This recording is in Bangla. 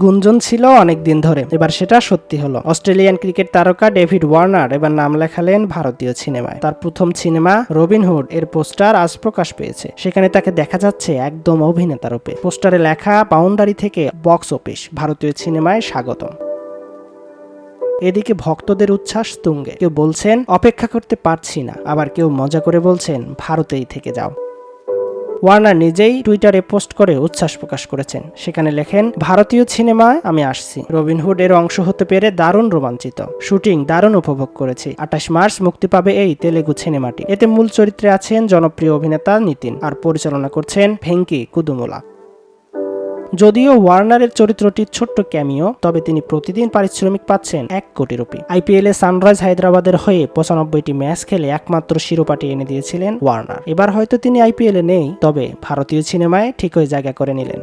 গুঞ্জন ছিল অনেক দিন ধরে। এবার সেটা সত্যি হলো। অস্ট্রেলিয়ান ক্রিকেট তারকা ডেভিড ওয়ার্নার এবার নাম লেখালেন ভারতীয় সিনেমায়। তার প্রথম সিনেমা রবিনহুড এর পোস্টার আজ প্রকাশ পেয়েছে। সেখানে তাকে দেখা যাচ্ছে একদম অভিনেতা রূপে। পোস্টারে লেখা, বাউন্ডারি থেকে বক্স অফিস, ভারতীয় সিনেমায় স্বাগতম। এদিকে ভক্তদের উচ্ছ্বাস তুঙ্গে। কেউ বলছেন, অপেক্ষা করতে পারছি না। আবার কেউ মজা করে বলছেন, ভারতেই থেকে যাও। ওয়ার্নার নিজেই টুইটারে পোস্ট করে উচ্ছ্বাস প্রকাশ করেছেন। সেখানে লেখেন, ভারতীয় সিনেমায় আমি আসছি। রবিনহুড এর অংশ হতে পেরে দারুণ রোমাঞ্চিত। শুটিং দারুণ উপভোগ করেছি। আঠাশ মার্চ মুক্তি পাবে এই তেলেগু সিনেমাটি। এতে মূল চরিত্রে আছেন জনপ্রিয় অভিনেতা নীতিন। আর পরিচালনা করছেন ভেঙ্কি কুদুমুলা। যদিও ওয়ার্নারের চরিত্রটি ছোট্ট ক্যামিও, তবে তিনি প্রতিদিন পারিশ্রমিক পাচ্ছেন এক কোটি রুপি। আইপিএলে সানরাইজ হায়দ্রাবাদের হয়ে পঁচানব্বইটি ম্যাচ খেলে একমাত্র শিরোপাটি এনে দিয়েছিলেন ওয়ার্নার। এবার হয়তো তিনি আইপিএলে নেই, তবে ভারতীয় সিনেমায় ঠিকই জায়গা করে নিলেন।